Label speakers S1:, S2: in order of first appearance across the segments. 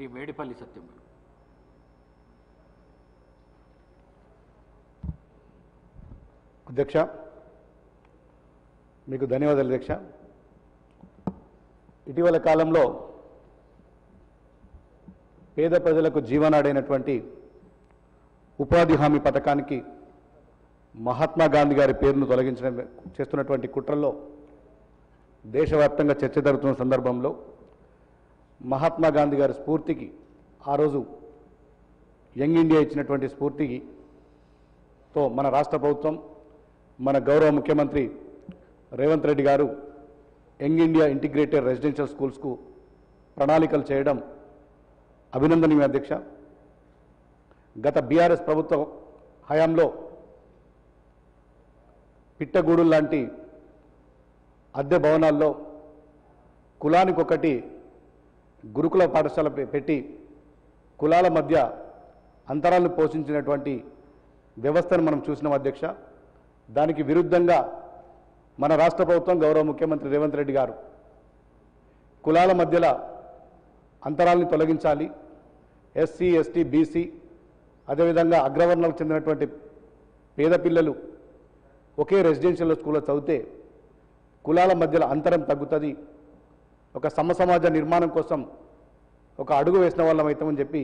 S1: శ్రీ వేడిపల్లి సత్యం
S2: అధ్యక్ష మీకు ధన్యవాదాలు అధ్యక్ష. ఇటీవల కాలంలో పేద ప్రజలకు జీవనాడైనటువంటి ఉపాధి హామీ పథకానికి మహాత్మా గాంధీ గారి పేరును తొలగించడం చేస్తున్నటువంటి కుట్రల్లో దేశవ్యాప్తంగా చర్చ జరుగుతున్న సందర్భంలో మహాత్మా గాంధీ గారి స్ఫూర్తికి ఆ రోజు యంగ్ ఇండియా ఇచ్చినటువంటి స్ఫూర్తికి తో మన రాష్ట్ర ప్రభుత్వం మన గౌరవ ముఖ్యమంత్రి Revanth Reddy garu young India integrated residential స్కూల్స్కు ప్రణాళికలు చేయడం అభినందనీయ అధ్యక్ష. గత బీఆర్ఎస్ ప్రభుత్వ హయాంలో పిట్టగూడు లాంటి అద్దె భవనాల్లో కులానికొకటి గురుకుల పాఠశాల పెట్టి కులాల మధ్య అంతరాలను పోషించినటువంటి వ్యవస్థను మనం చూసినాం అధ్యక్ష. దానికి విరుద్ధంగా మన రాష్ట్ర ప్రభుత్వం గౌరవ ముఖ్యమంత్రి రేవంత్ రెడ్డి గారు కులాల మధ్యలో అంతరాలని తొలగించాలి. ఎస్సీ ఎస్టీ బీసీ అదేవిధంగా అగ్రవర్ణాలకు చెందినటువంటి పేద పిల్లలు ఒకే రెసిడెన్షియల్ స్కూల్లో చదివితే కులాల మధ్యలో అంతరం తగ్గుతుంది. ఒక సమసమాజ నిర్మాణం కోసం ఒక అడుగు వేసిన వాళ్ళం అవుతామని చెప్పి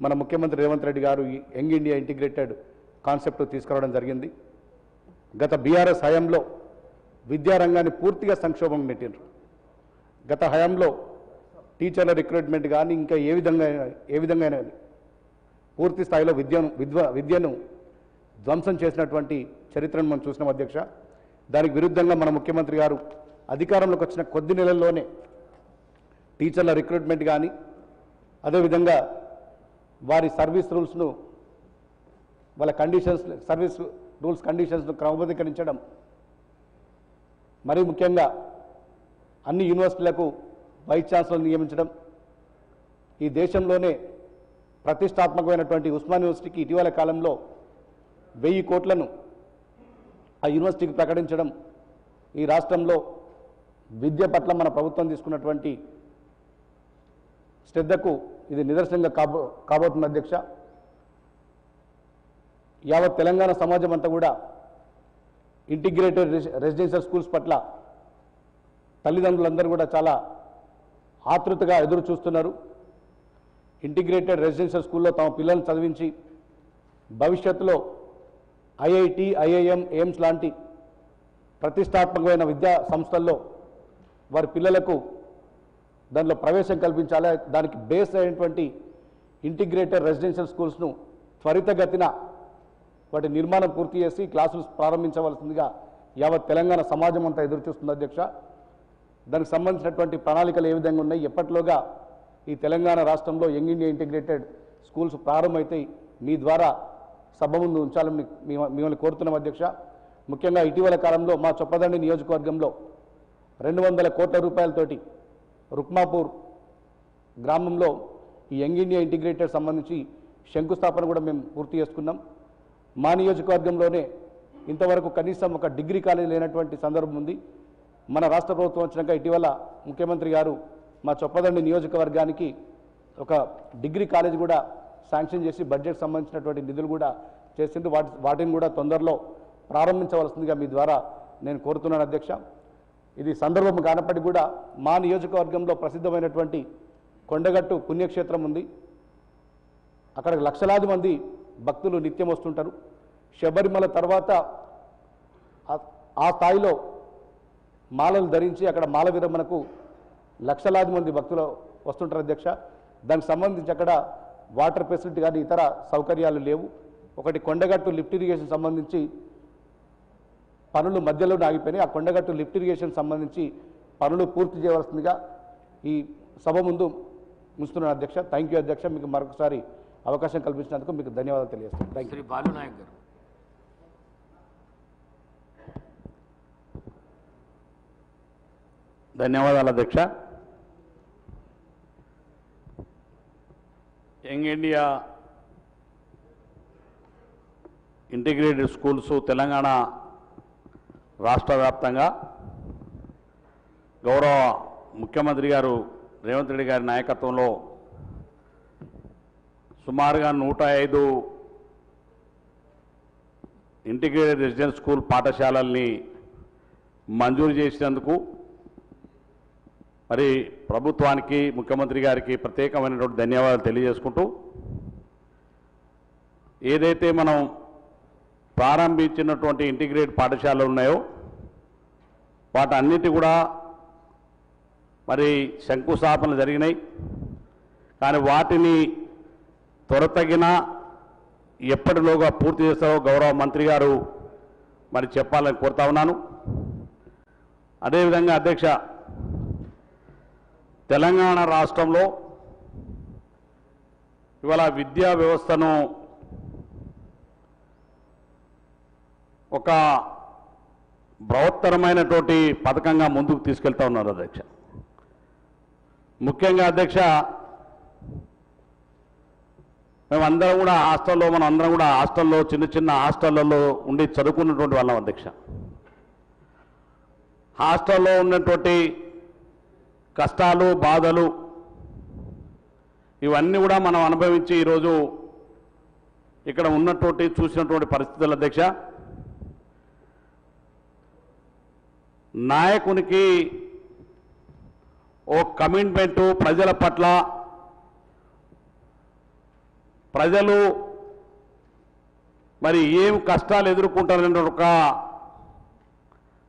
S2: మన ముఖ్యమంత్రి రేవంత్ రెడ్డి గారు ఈ యంగ్ ఇండియా ఇంటిగ్రేటెడ్ కాన్సెప్ట్ తీసుకురావడం జరిగింది. గత బీఆర్ఎస్ హయాంలో విద్యారంగాన్ని పూర్తిగా సంక్షోభం పెట్టినారు గత హయాంలో టీచర్ల రిక్రూట్మెంట్ కానీ ఇంకా ఏ విధంగా ఏ విధంగా అయినా పూర్తి స్థాయిలో విద్యను విద్వ విద్యను ధ్వంసం చేసినటువంటి చరిత్రను మనం చూసినాం అధ్యక్ష. దానికి విరుద్ధంగా మన ముఖ్యమంత్రి గారు అధికారంలోకి వచ్చిన కొద్ది నెలల్లోనే టీచర్ల రిక్రూట్మెంట్ కానీ అదేవిధంగా వారి సర్వీస్ రూల్స్ను వాళ్ళ కండిషన్స్ సర్వీస్ రూల్స్ కండిషన్స్ను క్రమబద్ధీకరించడం మరీ ముఖ్యంగా అన్ని యూనివర్సిటీలకు వైస్ ఛాన్సలర్ నియమించడం ఈ దేశంలోనే ప్రతిష్టాత్మకమైనటువంటి ఉస్మాన్ యూనివర్సిటీకి ఇటీవల కాలంలో వెయ్యి కోట్లను ఆ యూనివర్సిటీకి ప్రకటించడం ఈ రాష్ట్రంలో విద్య పట్ల మన ప్రభుత్వం తీసుకున్నటువంటి శ్రద్ధకు ఇది నిదర్శనంగా కాబో కాబోతుంది అధ్యక్ష. యావత్ తెలంగాణ సమాజం అంతా కూడా ఇంటిగ్రేటెడ్ రెసిడెన్షియల్ స్కూల్స్ పట్ల తల్లిదండ్రులందరూ కూడా చాలా ఆతృతగా ఎదురు చూస్తున్నారు. ఇంటిగ్రేటెడ్ రెసిడెన్షియల్ స్కూల్లో తమ పిల్లల్ని చదివించి భవిష్యత్తులో ఐఐటి ఐఐఎం ఎయిమ్స్ లాంటి ప్రతిష్టాత్మకమైన విద్యా సంస్థల్లో వారి పిల్లలకు దానిలో ప్రవేశం కల్పించాలి. దానికి బేస్ అయినటువంటి ఇంటిగ్రేటెడ్ రెసిడెన్షియల్ స్కూల్స్ను త్వరితగతిన వాటి నిర్మాణం పూర్తి చేసి క్లాసులు ప్రారంభించవలసిందిగా యావత్ తెలంగాణ సమాజం అంతా ఎదురుచూస్తుంది అధ్యక్ష. దానికి సంబంధించినటువంటి ప్రణాళికలు ఏ విధంగా ఉన్నాయి? ఎప్పటిలోగా ఈ తెలంగాణ రాష్ట్రంలో యంగ్ ఇండియా ఇంటిగ్రేటెడ్ స్కూల్స్ ప్రారంభమైతాయి? మీ ద్వారా సభ ముందు ఉంచాలని మిమ్మల్ని కోరుతున్నాం అధ్యక్ష. ముఖ్యంగా ఇటీవల కాలంలో మా చొప్పదండి నియోజకవర్గంలో రెండు వందల కోట్ల రూపాయలతోటి రుక్మాపూర్ గ్రామంలో ఈ యంగ్ ఇండియా ఇంటిగ్రేటెడ్ సంబంధించి శంకుస్థాపన కూడా మేము పూర్తి చేసుకున్నాం. మా నియోజకవర్గంలోనే ఇంతవరకు కనీసం ఒక డిగ్రీ కాలేజ్ లేనటువంటి సందర్భం ఉంది. మన రాష్ట్ర ప్రభుత్వం వచ్చినాక ఇటీవల ముఖ్యమంత్రి గారు మా చొప్పదండి నియోజకవర్గానికి ఒక డిగ్రీ కాలేజ్ కూడా శాంక్షన్ చేసి బడ్జెట్ సంబంధించినటువంటి నిధులు కూడా చేసింది వాటి వాటిని కూడా తొందరలో ప్రారంభించవలసిందిగా మీ ద్వారా నేను కోరుతున్నాను అధ్యక్ష. ఇది సందర్భం కానప్పటికీ కూడా మా నియోజకవర్గంలో ప్రసిద్ధమైనటువంటి కొండగట్టు పుణ్యక్షేత్రం ఉంది. అక్కడ లక్షలాది మంది భక్తులు నిత్యం వస్తుంటారు. శబరిమల తర్వాత ఆ స్థాయిలో మాలలు ధరించి అక్కడ మాల విరమణకు లక్షలాది మంది భక్తులు వస్తుంటారు అధ్యక్ష. దానికి సంబంధించి అక్కడ వాటర్ ఫెసిలిటీ కానీ ఇతర సౌకర్యాలు లేవు. ఒకటి కొండగట్టు లిఫ్ట్ ఇరిగేషన్ సంబంధించి పనులు మధ్యలో ఆగిపోయినాయి. ఆ కొండగట్టు లిఫ్ట్ ఇరిగేషన్ సంబంధించి పనులు పూర్తి చేయవలసిందిగా ఈ సభ ముందు ఉంచుతున్నాను అధ్యక్ష. థ్యాంక్ యూ అధ్యక్ష. మీకు మరొకసారి అవకాశం కల్పించినందుకు మీకు ధన్యవాదాలు తెలియజేస్తాను థ్యాంక్ యూ
S1: శ్రీ బాలునాయక్ గారు.
S3: ధన్యవాదాలు అధ్యక్ష. Young India Integrated Schools Telangana రాష్ట్ర వ్యాప్తంగా గౌరవ ముఖ్యమంత్రి గారు రేవంత్ రెడ్డి గారి నాయకత్వంలో సుమారుగా నూట ఐదు ఇంటిగ్రేటెడ్ రెసిడెన్స్ స్కూల్ పాఠశాలల్ని మంజూరు చేసినందుకు మరి ప్రభుత్వానికి ముఖ్యమంత్రి గారికి ప్రత్యేకమైనటువంటి ధన్యవాదాలు తెలియజేసుకుంటూ ఏదైతే మనం ప్రారంభించినటువంటి ఇంటిగ్రేట్ పాఠశాలలు ఉన్నాయో వాటన్నిటి కూడా మరి శంకుస్థాపనలు జరిగినాయి. కానీ వాటిని త్వరతగిన ఎప్పటిలోగా పూర్తి చేస్తారో గౌరవ మంత్రి గారు మరి చెప్పాలని కోరుతా ఉన్నాను. అదేవిధంగా అధ్యక్ష తెలంగాణ రాష్ట్రంలో ఇవాళ విద్యా వ్యవస్థను ఒక బృహత్తరమైనటువంటి పథకంగా ముందుకు తీసుకెళ్తా ఉన్నారు అధ్యక్ష. ముఖ్యంగా అధ్యక్ష మేమందరం కూడా హాస్టల్లో మనం అందరం కూడా హాస్టల్లో చిన్న చిన్న హాస్టళ్ళలో ఉండి చదువుకున్నటువంటి వాళ్ళం అధ్యక్ష. హాస్టల్లో ఉన్నటువంటి కష్టాలు బాధలు ఇవన్నీ కూడా మనం అనుభవించి ఈరోజు ఇక్కడ ఉన్నటువంటి చూసినటువంటి పరిస్థితులు అధ్యక్ష. నాయకునికి ఓ కమిట్మెంటు ప్రజల పట్ల. ప్రజలు మరి ఏం కష్టాలు ఎదుర్కొంటారనే ఒక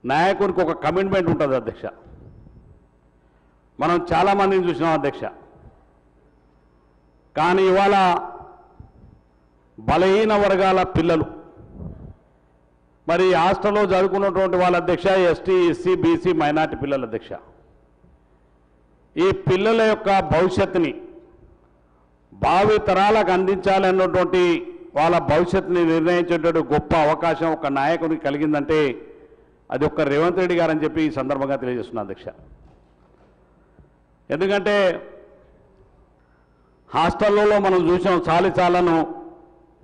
S3: నాయకునికి ఒక కమిట్మెంట్ ఉంటుంది అధ్యక్ష. మనం చాలామందిని చూసినాం అధ్యక్ష. కానీ ఇవాళ బలహీన వర్గాల పిల్లలు మరి హాస్టల్లో చదువుకున్నటువంటి వాళ్ళ అధ్యక్ష ఎస్టీ ఎస్సీ బీసీ మైనార్టీ పిల్లల అధ్యక్ష. ఈ పిల్లల యొక్క భవిష్యత్తుని భావి తరాలకు అందించాలన్నటువంటి వాళ్ళ భవిష్యత్తుని నిర్ణయించేటువంటి గొప్ప అవకాశం ఒక నాయకునికి కలిగిందంటే అది ఒక్క రేవంత్ రెడ్డి గారని చెప్పి ఈ సందర్భంగా తెలియజేస్తున్నా అధ్యక్ష. ఎందుకంటే హాస్టల్లో మనం చూసాం చాలి చాలను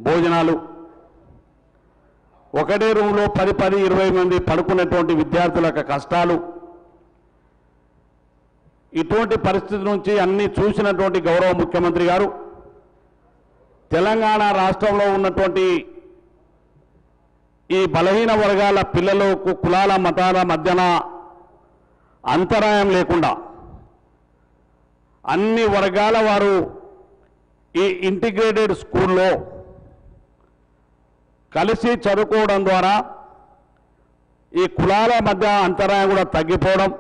S3: భోజనాలు ఒకటే రూమ్లో పది పది ఇరవై మంది పడుకున్నటువంటి విద్యార్థుల యొక్క కష్టాలు. ఇటువంటి పరిస్థితి నుంచి అన్ని చూసినటువంటి గౌరవ ముఖ్యమంత్రి గారు తెలంగాణ రాష్ట్రంలో ఉన్నటువంటి ఈ బలహీన వర్గాల పిల్లలకు కులాల మతాల మధ్యన అంతరాయం లేకుండా అన్ని వర్గాల వారు ఈ ఇంటిగ్రేటెడ్ స్కూల్లో కలిసి చదువుకోవడం ద్వారా ఈ కులాల మధ్య అంతరాయం కూడా తగ్గిపోవడం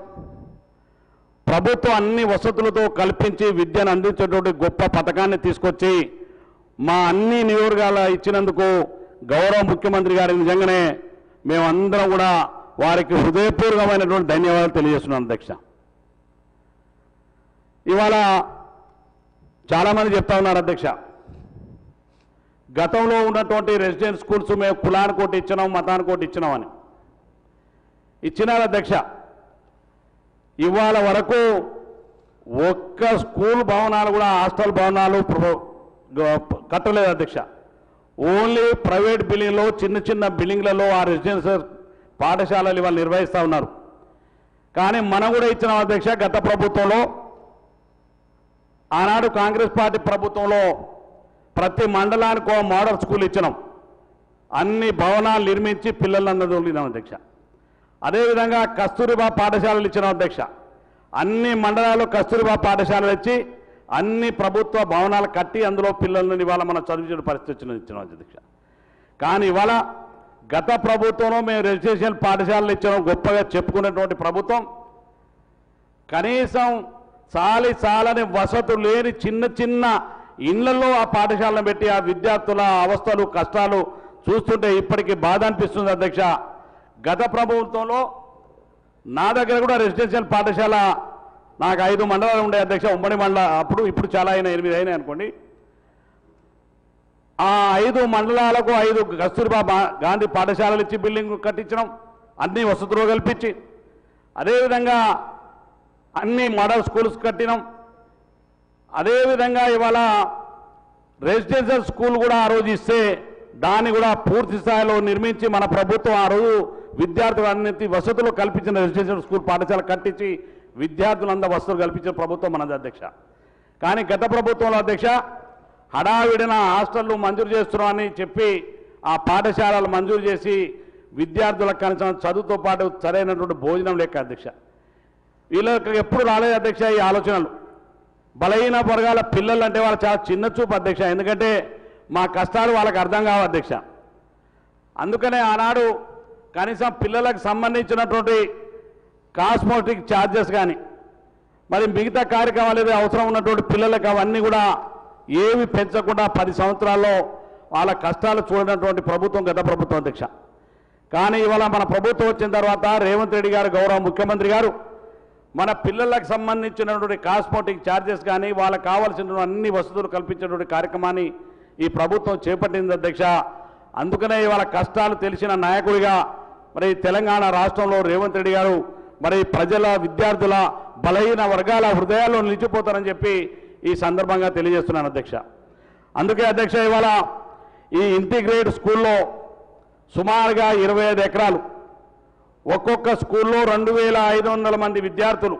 S3: ప్రభుత్వం అన్ని వసతులతో కల్పించి విద్యను అందించేటువంటి గొప్ప పథకాన్ని తీసుకొచ్చి మా అన్ని నియోజకవర్గాల ఇచ్చినందుకు గౌరవ ముఖ్యమంత్రి గారి నిజంగానే మేమందరం కూడా వారికి హృదయపూర్వకమైనటువంటి ధన్యవాదాలు తెలియజేస్తున్నాం అధ్యక్ష. ఇవాళ చాలామంది చెప్తా ఉన్నారు అధ్యక్ష. గతంలో ఉన్నటువంటి రెసిడెన్స్ స్కూల్స్ మేము కులానికి ఒకటి ఇచ్చినాం మతానికి ఒకటి ఇచ్చినామని ఇచ్చినారు అధ్యక్ష ఇవాళ వరకు ఒక్క స్కూల్ భవనాలు కూడా హాస్టల్ భవనాలు కట్టలేదు అధ్యక్ష ఓన్లీ ప్రైవేట్ బిల్డింగ్లో చిన్న చిన్న బిల్డింగ్లలో ఆ రెసిడెన్షియల్ పాఠశాలలు ఇవాళ నిర్వహిస్తూ ఉన్నారు. కానీ మనం కూడా ఇచ్చిన అధ్యక్ష గత ప్రభుత్వంలో? ఆనాడు కాంగ్రెస్ పార్టీ ప్రభుత్వంలో ప్రతి మండలానికి ఒక మోడల్ స్కూల్ ఇచ్చినాం. అన్ని భవనాలు నిర్మించి పిల్లలందరూ వదిలినాం అధ్యక్ష. అదేవిధంగా కస్తూరిబా పాఠశాలలు ఇచ్చిన అధ్యక్ష. అన్ని మండలాల్లో కస్తూరిబా పాఠశాలలు ఇచ్చి అన్ని ప్రభుత్వ భవనాలు కట్టి అందులో పిల్లలను ఇవాళ మనం చదివించిన పరిస్థితి వచ్చిన ఇచ్చిన అధ్యక్ష. కానీ ఇవాళ గత ప్రభుత్వంలో మేము రెసిడెన్షియల్ పాఠశాలలు ఇచ్చాం గొప్పగా చెప్పుకునేటువంటి ప్రభుత్వం. కనీసం చాలి చాలని వసతులు లేని చిన్న చిన్న ఇళ్ళలో ఆ పాఠశాలను పెట్టి ఆ విద్యార్థుల అవస్థలు కష్టాలు చూస్తుంటే ఇప్పటికీ బాధ అనిపిస్తుంది అధ్యక్ష. గత ప్రభుత్వంలో నా దగ్గర కూడా రెసిడెన్షియల్ పాఠశాల నాకు ఐదు మండలాలు ఉండే అధ్యక్ష ఉమ్మడి మండల అప్పుడు ఇప్పుడు చాలా అయినా ఎనిమిది అయినాయి అనుకోండి. ఆ ఐదు మండలాలకు ఐదు కస్తూర్బా గాంధీ పాఠశాలలు ఇచ్చి బిల్డింగ్ కట్టించడం అన్ని వసతులు కల్పించి అదేవిధంగా అన్ని మోడల్ స్కూల్స్ కట్టినాం అదేవిధంగా ఇవాళ రెసిడెన్షియల్ స్కూల్ కూడా ఆ రోజు ఇస్తే దాన్ని కూడా పూర్తి స్థాయిలో నిర్మించి మన ప్రభుత్వం ఆ రోజు విద్యార్థులన్నింటి వసతులు కల్పించిన రెసిడెన్షియల్ స్కూల్ పాఠశాల కట్టించి విద్యార్థులందరూ వసతులు కల్పించిన ప్రభుత్వం మనది అధ్యక్ష. కానీ గత ప్రభుత్వంలో అధ్యక్ష హడావిడిన హాస్టళ్ళు మంజూరు చేస్తున్నామని చెప్పి ఆ పాఠశాలలు మంజూరు చేసి విద్యార్థులకు కనీసం చదువుతో పాటు సరైనటువంటి భోజనం లేక అధ్యక్ష. వీళ్ళకి ఎప్పుడు రాలేదు అధ్యక్ష ఈ ఆలోచనలు. బలహీన వర్గాల పిల్లలు అంటే వాళ్ళు చాలా చిన్న చూపు అధ్యక్ష. ఎందుకంటే మా కష్టాలు వాళ్ళకి అర్థం కావు అధ్యక్ష. అందుకనే ఆనాడు కనీసం పిల్లలకు సంబంధించినటువంటి కాస్మోటిక్ ఛార్జెస్ కానీ మరి మిగతా కార్యక్రమాలు ఏదో అవసరం ఉన్నటువంటి పిల్లలకు అవన్నీ కూడా ఏమి పెంచకుండా పది సంవత్సరాల్లో వాళ్ళ కష్టాలు చూడనటువంటి ప్రభుత్వం గత ప్రభుత్వం అధ్యక్ష. కానీ ఇవాళ మన ప్రభుత్వం వచ్చిన తర్వాత రేవంత్ రెడ్డి గారు గౌరవ ముఖ్యమంత్రి గారు మన పిల్లలకు సంబంధించినటువంటి కాస్మోటిక్ ఛార్జెస్ కానీ వాళ్ళకి కావాల్సిన అన్ని వసతులు కల్పించేటువంటి కార్యక్రమాన్ని ఈ ప్రభుత్వం చేపట్టింది అధ్యక్ష. అందుకనే ఇవాళ కష్టాలు తెలిసిన నాయకుడిగా మరి తెలంగాణ రాష్ట్రంలో రేవంత్ రెడ్డి గారు మరి ప్రజల విద్యార్థుల బలహీన వర్గాల హృదయాల్లో నిలిచిపోతారని చెప్పి ఈ సందర్భంగా తెలియజేస్తున్నాను అధ్యక్ష. అందుకే అధ్యక్ష ఇవాళ ఈ ఇంటిగ్రేట్ స్కూల్లో సుమారుగా ఇరవై ఐదు ఎకరాలు ఒక్కొక్క స్కూల్లో రెండు వేల ఐదు వందల మంది విద్యార్థులు.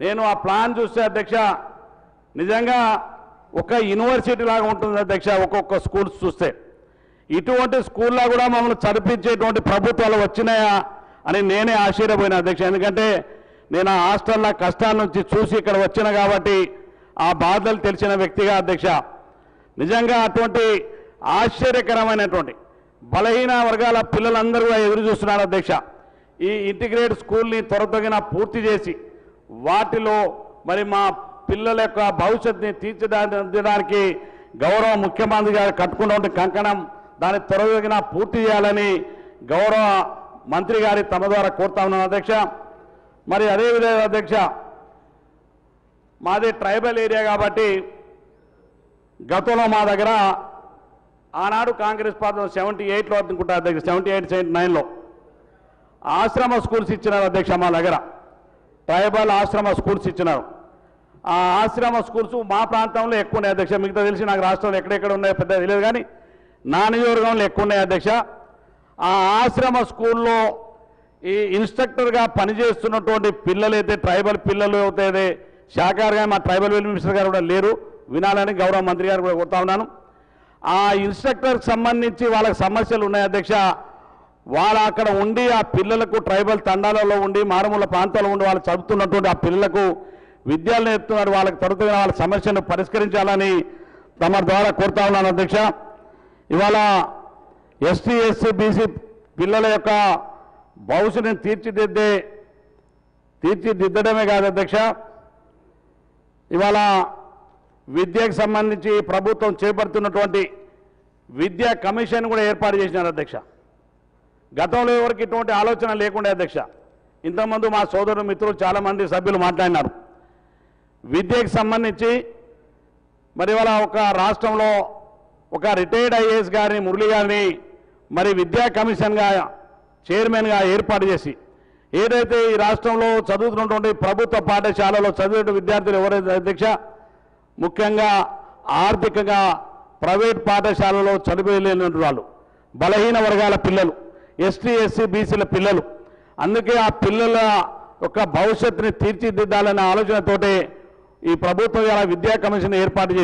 S3: నేను ఆ ప్లాన్ చూస్తే అధ్యక్ష నిజంగా ఒక యూనివర్సిటీ లాగా ఉంటుంది అధ్యక్ష ఒక్కొక్క స్కూల్స్ చూస్తే. ఇటువంటి స్కూల్లో కూడా మమ్మల్ని చదివించేటువంటి ప్రభుత్వాలు వచ్చినాయా అని నేనే ఆశ్చర్యపోయినా అధ్యక్ష. ఎందుకంటే నేను ఆ హాస్టల్లో కష్టాల నుంచి చూసి ఇక్కడ వచ్చిన కాబట్టి ఆ బాధలు తెలిసిన వ్యక్తిగా అధ్యక్ష. నిజంగా అటువంటి ఆశ్చర్యకరమైనటువంటి బలహీన వర్గాల పిల్లలందరూ కూడా ఎదురు చూస్తున్నారు అధ్యక్ష. ఈ ఇంటిగ్రేట్ స్కూల్ని త్వరతగిన పూర్తి చేసి వాటిలో మరి మా పిల్లల యొక్క భవిష్యత్తుని తీర్చిదిద్దడానికి గౌరవ ముఖ్యమంత్రి గారు కట్టుకున్నటువంటి కంకణం దాన్ని త్వరతగిన పూర్తి చేయాలని గౌరవ మంత్రి గారి తమ ద్వారా కోరుతా ఉన్నాను అధ్యక్ష. మరి అదేవిధంగా అధ్యక్ష మాది ట్రైబల్ ఏరియా కాబట్టి గతంలో మా దగ్గర ఆనాడు కాంగ్రెస్ పార్టీ సెవెంటీ ఎయిట్లో అనుకుంటా అధ్యక్ష సెవెంటీ ఎయిట్ సెవెంటీ నైన్లో ఆశ్రమ స్కూల్స్ ఇచ్చినారు అధ్యక్ష మా దగ్గర. ట్రైబల్ ఆశ్రమ స్కూల్స్ ఇచ్చినారు. ఆ ఆశ్రమ స్కూల్స్ మా ప్రాంతంలో ఎక్కువ ఉన్నాయి అధ్యక్ష. మిగతా తెలిసి నాకు రాష్ట్రంలో ఎక్కడెక్కడ ఉన్నాయో పెద్ద తెలియదు కానీ నా నియోజకవర్గంలో ఎక్కువ ఉన్నాయి అధ్యక్ష. ఆ ఆశ్రమ స్కూల్లో ఈ ఇన్స్ట్రక్టర్గా పనిచేస్తున్నటువంటి పిల్లలైతే ట్రైబల్ పిల్లలు అవుతాయి శాఖారుగా మా ట్రైబల్ వెల్ మినిస్టర్ గారు కూడా లేరు. వినాలని గౌరవ మంత్రి గారు కూడా కొడతా ఉన్నాను. ఆ ఇన్స్ట్రక్టర్కి సంబంధించి వాళ్ళకి సమస్యలు ఉన్నాయి అధ్యక్ష. వాళ్ళు అక్కడ ఉండి ఆ పిల్లలకు ట్రైబల్ తండాలలో ఉండి మారుమూల ప్రాంతాల్లో ఉండి వాళ్ళు చదువుతున్నటువంటి ఆ పిల్లలకు విద్యలు నేర్పుతున్నారు. వాళ్ళకి తరచుగా వాళ్ళ సమస్యను పరిష్కరించాలని తమ ద్వారా కోరుతా ఉన్నాను అధ్యక్ష. ఇవాళ ఎస్టీ ఎస్సీ బీసీ పిల్లల యొక్క భవిష్యత్తుని తీర్చిదిద్దే తీర్చిదిద్దడమే కాదు అధ్యక్ష. ఇవాళ విద్యకు సంబంధించి ప్రభుత్వం చేపడుతున్నటువంటి విద్యా కమిషన్ కూడా ఏర్పాటు చేసినారు అధ్యక్ష. గతంలో ఎవరికి ఇటువంటి ఆలోచన లేకుండా అధ్యక్ష. ఇంతకుముందు మా సోదరుడు మిత్రులు చాలామంది సభ్యులు మాట్లాడినారు. విద్యకు సంబంధించి మరి ఇవాళ ఒక రాష్ట్రంలో ఒక రిటైర్డ్ ఐఏఎస్ గారిని మురళి గారిని మరి విద్యా కమిషన్గా చైర్మన్గా ఏర్పాటు చేసి ఏదైతే ఈ రాష్ట్రంలో చదువుతున్నటువంటి ప్రభుత్వ పాఠశాలలో చదివే విద్యార్థులు ఎవరైతే అధ్యక్ష ముఖ్యంగా ఆర్థికంగా ప్రైవేట్ పాఠశాలలో చదివేలేని వాళ్ళు బలహీన వర్గాల పిల్లలు. ఎస్టీ ఎస్సీ బీసీల పిల్లలు. అందుకే ఆ పిల్లల యొక్క భవిష్యత్తుని తీర్చిదిద్దాలనే ఆలోచనతోటే ఈ ప్రభుత్వం ఇలా విద్యా కమిషన్ ఏర్పాటు